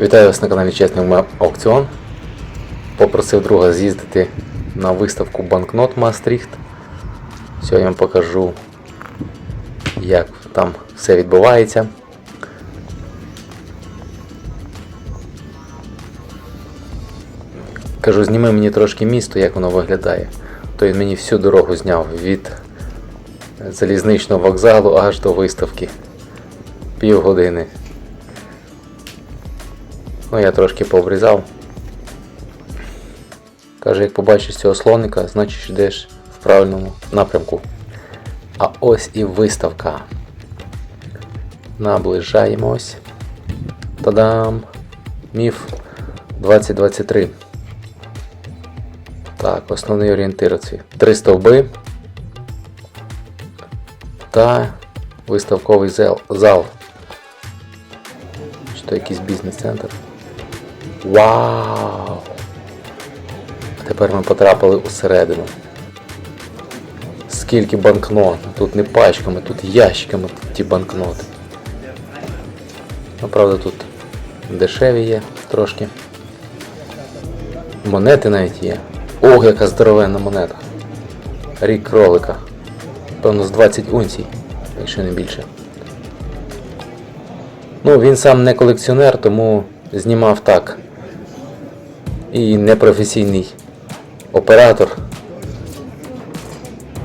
Вітаю вас на каналі Чесний Мем Аукціон. Попросив друга з'їздити на виставку банкнот Maastricht. Сьогодні вам покажу, як там все відбувається. Кажу, зніми мені трошки місто, як воно виглядає. То він мені всю дорогу зняв від залізничного вокзалу аж до виставки. Півгодини. Ну, я трошки пообрізав. Каже, як побачиш цього слоника, значить йдеш в правильному напрямку. А ось і виставка. Наближаємось. Та-дам! Міф 2023. Так, основний орієнтир ці. Три стовби. Та виставковий зал. Чи то якийсь бізнес-центр. Вау! Тепер ми потрапили усередину. Скільки банкнот? Тут не пачками, тут ящиками ті банкноти. Ну, правда, тут дешеві є трошки. Монети навіть є. Ох, яка здоровенна монета. Рік кролика. Певно, з 20 унцій, якщо не більше. Ну, він сам не колекціонер, тому знімав так. І непрофесійний оператор.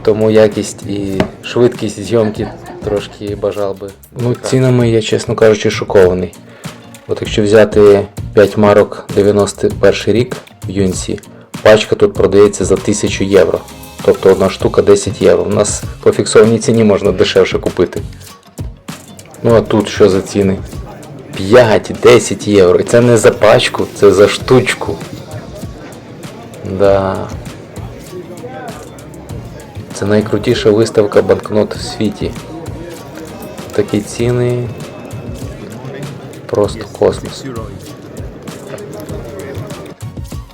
Тому якість і швидкість зйомки трошки бажав би. Ну, цінами я, чесно кажучи, шокований. От якщо взяти 5 марок 91 рік в Юнсі, пачка тут продається за 1000 євро. Тобто одна штука 10 євро. У нас по фіксованій ціні можна дешевше купити. Ну а тут що за ціни? 5-10 євро. І це не за пачку, це за штучку. Да. Це найкрутіша виставка банкнот в світі. Такі ціни. Просто космос.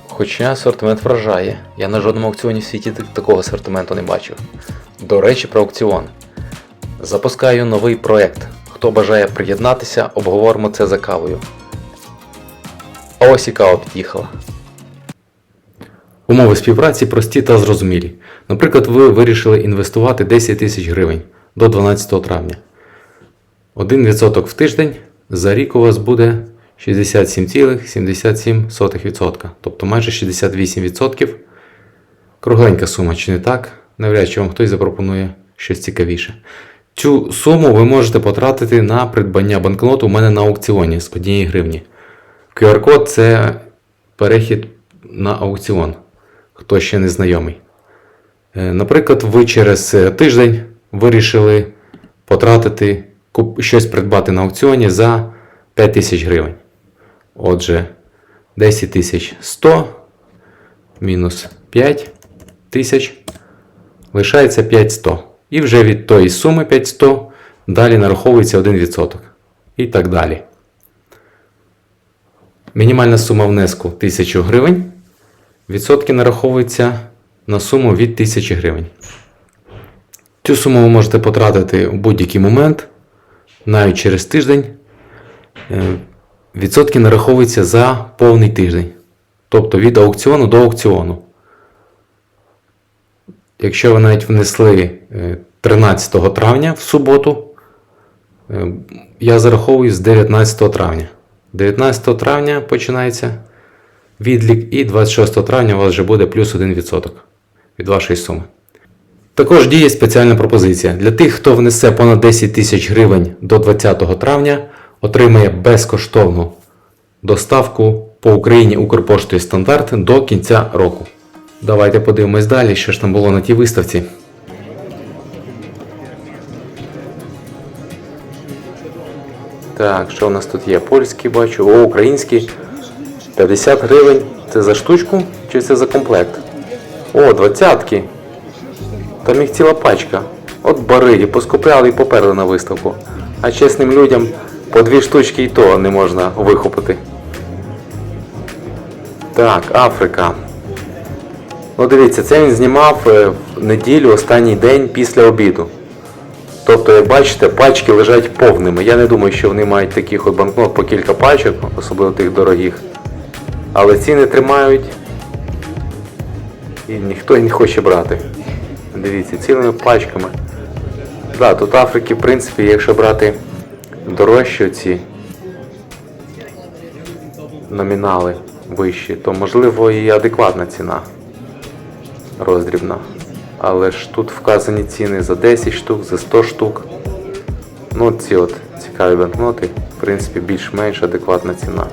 Хоча асортимент вражає. Я на жодному аукціоні в світі такого асортименту не бачив. До речі, про аукціон. Запускаю новий проект. Хто бажає приєднатися, обговоримо це за кавою. А ось і кава під'їхала. Умови співпраці прості та зрозумілі. Наприклад, ви вирішили інвестувати 10 тисяч гривень до 12 травня. 1% в тиждень за рік у вас буде 67,77%, тобто майже 68%. Кругленька сума, чи не так? Навряд чи вам хтось запропонує щось цікавіше. Цю суму ви можете потратити на придбання банкноту у мене на аукціоні з 1 гривні. QR-код це перехід на аукціон, хто ще не знайомий. Е, Наприклад, ви через е, тиждень вирішили потратити, щось придбати на аукціоні за 5 тисяч гривень. Отже, 10 тисяч 100 мінус 5 тисяч лишається 5100. І вже від тої суми 5100 далі нараховується 1%. І так далі. Мінімальна сума внеску 1000 гривень. Відсотки нараховуються на суму від 1000 гривень. Цю суму ви можете потратити у будь-який момент, навіть через тиждень. Е, Відсотки нараховуються за повний тиждень. Тобто від аукціону до аукціону. Якщо ви навіть внесли е, 13 травня в суботу, е, я зараховую з 19 травня. 19 травня починається відлік, і 26 травня у вас вже буде плюс 1% від вашої суми. Також діє спеціальна пропозиція. Для тих, хто внесе понад 10 тисяч гривень до 20 травня, отримає безкоштовну доставку по Україні Укрпоштою стандарт до кінця року. Давайте подивимось далі, що ж там було на тій виставці. Так, що у нас тут є? Польський бачу, о, український. 50 гривень. Це за штучку чи це за комплект? О, двадцятки. Там їх ціла пачка. От бариги, поскупляли і поперли на виставку. А чесним людям по дві штучки і то не можна вихопити. Так, Африка. Ну дивіться, це він знімав е, в неділю, останній день після обіду. Тобто, як бачите, пачки лежать повними. Я не думаю, що вони мають таких от банкнот по кілька пачок, особливо тих дорогих. Але ціни тримають і ніхто не хоче брати. Дивіться, цілими пачками. Да, тут Африки, в принципі, якщо брати дорожчі ці номінали вищі, то можливо і адекватна ціна роздрібна. Але ж тут вказані ціни за 10 штук, за 100 штук. Ну, ці от цікаві банкноти, в принципі, більш-менш адекватна ціна.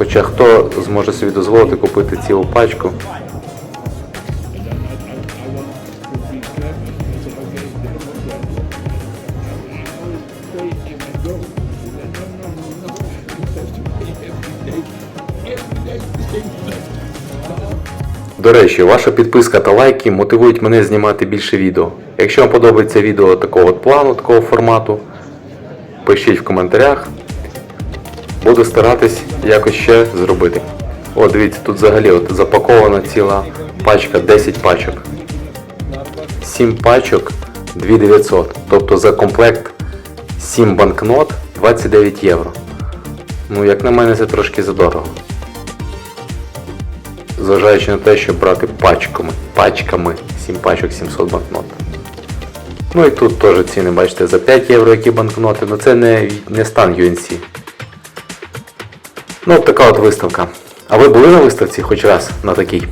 Хоча хто зможе собі дозволити купити цілу пачку, До речі, ваша підписка та лайки мотивують мене знімати більше відео. Якщо вам подобається відео такого плану, такого формату, пишіть в коментарях. Буду старатись якось ще зробити. О, дивіться, тут взагалі от запакована ціла пачка, 10 пачок. 7 пачок 2900. Тобто за комплект 7 банкнот 29 євро. Ну, як на мене, це трошки задорого зважаючи на те, що брати пачками, пачками 7 пачок 700 банкнот. Ну і тут теж ціни, бачите, за 5 євро які банкноти, але це не, не стан UNC. Ну от така от виставка. А ви були на виставці хоч раз на такій?